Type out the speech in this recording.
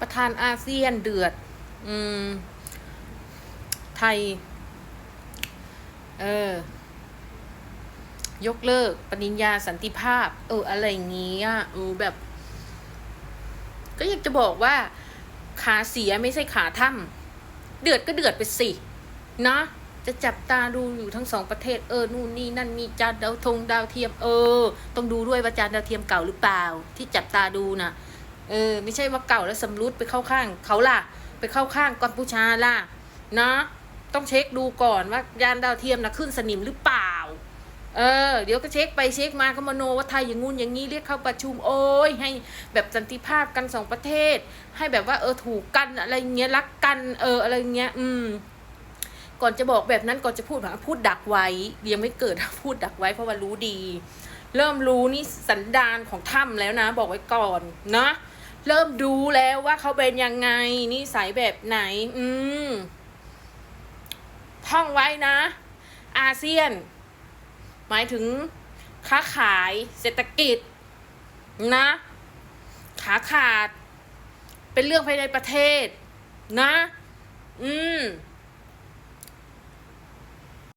ประธานอาเซียนเดือด อืม ไทย เออ ยกเลิก ปริญญาสันติภาพ เออ อะไรอย่างงี้อะเออแบบ ก็อยากจะบอกว่า ขาเสียไม่ใช่ขาถ้ำเดือดก็เดือดไปสินะจะจับตาดูอยู่ทั้งสองประเทศเออนู่นนี่นั่นมีจานดาวธงดาวเทียมเออ ต้องดูด้วยว่าจานดาวเทียมเก่าหรือเปล่า ที่จับตาดูนะ เออไม่ใช่ว่าเก่าแล้วสำรุดไปเข้าข้างเขาล่ะ ไปเข้าข้างกัมพูชาล่ะนะต้องเช็คดูก่อนว่ายานดาวเทียมนะขึ้นสนิมหรือเปล่า เออ เดี๋ยวก็เช็คไปเช็คมาก็มโนว่าไทยอย่างงู้นอย่างนี้เรียกเข้าประชุมโอ้ยให้แบบสันติภาพกันสองประเทศ ให้แบบว่าเออถูกกันอะไรเงี้ยรักกันเอออะไรเงี้ย อืม ก่อนจะบอกแบบนั้นก่อนจะพูดแบบพูดดักไว้ยังไม่เกิดพูดดักไว้เพราะว่ารู้ดี เริ่มรู้นี่สันดานของถ้ำแล้วนะ บอกไว้ก่อนนะ เริ่มดูแล้วว่าเขาเป็นยังไงนิสัยแบบไหน อืมท่องไว้นะ อาเซียน หมายถึง ค้าขายเศรษฐกิจ นะขาขาด เป็นเรื่องภายในประเทศ นะ อืม